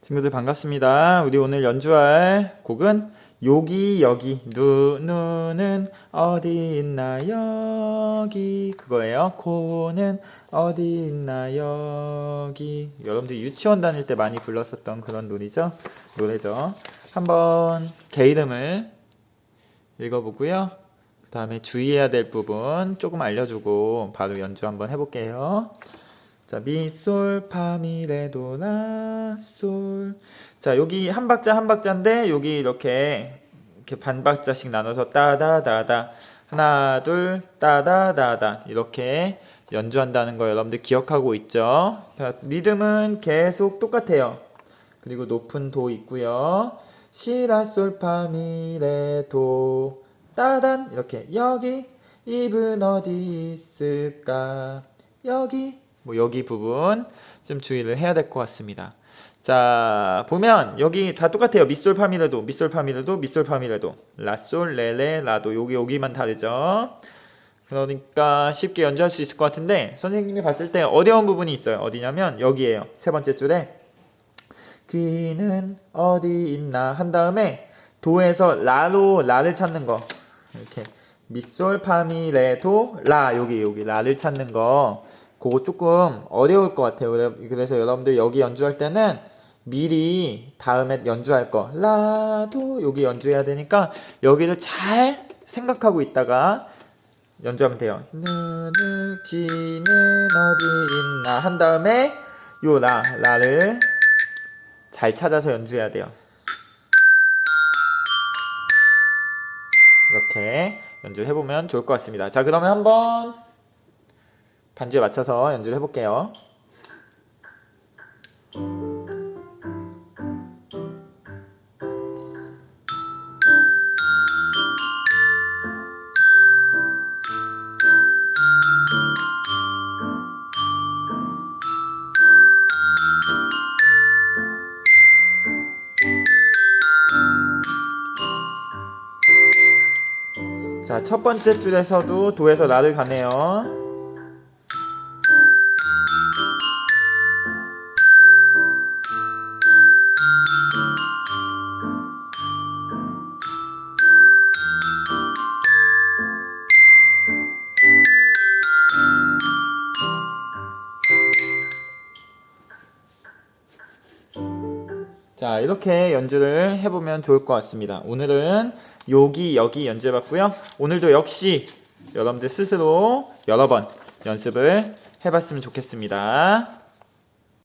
친구들 반갑습니다. 우리 오늘 연주할 곡은 여기 여기 누 누는 어디 있나 여기 그거예요. 코는 어디 있나 여기 여러분들 유치원 다닐 때 많이 불렀었던 그런 노래죠. 노래죠. 한번 개 이름을 읽어보고요. 그 다음에 주의해야 될 부분 조금 알려주고 바로 연주 한번 해볼게요. 자, 미, 솔, 파, 미, 레, 도, 라, 솔. 자, 여기 한 박자 한 박자인데 여기 이렇게 이렇게 반 박자씩 나눠서 따다다다 하나 둘 따다다다 이렇게 연주한다는 거 여러분들 기억하고 있죠? 자, 리듬은 계속 똑같아요. 그리고 높은 도 있고요. 시라 솔 파미레도 따단 이렇게 여기 입은 어디 있을까 여기 뭐 여기 부분 좀 주의를 해야 될 것 같습니다. 자 보면 여기 다 똑같아요. 미솔 파미레도 미솔 파미레도 미솔 파미레도 라솔 레레 라도 여기 여기만 다르죠. 그러니까 쉽게 연주할 수 있을 것 같은데 선생님이 봤을 때 어려운 부분이 있어요. 어디냐면 여기에요. 세 번째 줄에 귀는 어디 있나 한 다음에 도에서 라로 라를 찾는 거 이렇게 미솔 파미 레도 라 여기 여기 라를 찾는 거 그거 조금 어려울 것 같아요. 그래- 그래서 여러분들 여기 연주할 때는 미리 다음에 연주할 거 라도 여기 연주해야 되니까 여기를 잘 생각하고 있다가 연주하면 돼요. 귀는 어디 있나 한 다음에 요 라 라를 잘 찾아서 연주해야 돼요. 이렇게 연주를 해보면 좋을 것 같습니다. 자, 그러면 한번 반주에 맞춰서 연주를 해볼게요. 자, 첫 번째 줄에서도 도에서 라를 가네요. 자, 이렇게 연주를 해보면 좋을 것 같습니다. 오늘은 여기, 여기 연주해봤고요. 오늘도 역시 여러분들 스스로 여러 번 연습을 해봤으면 좋겠습니다.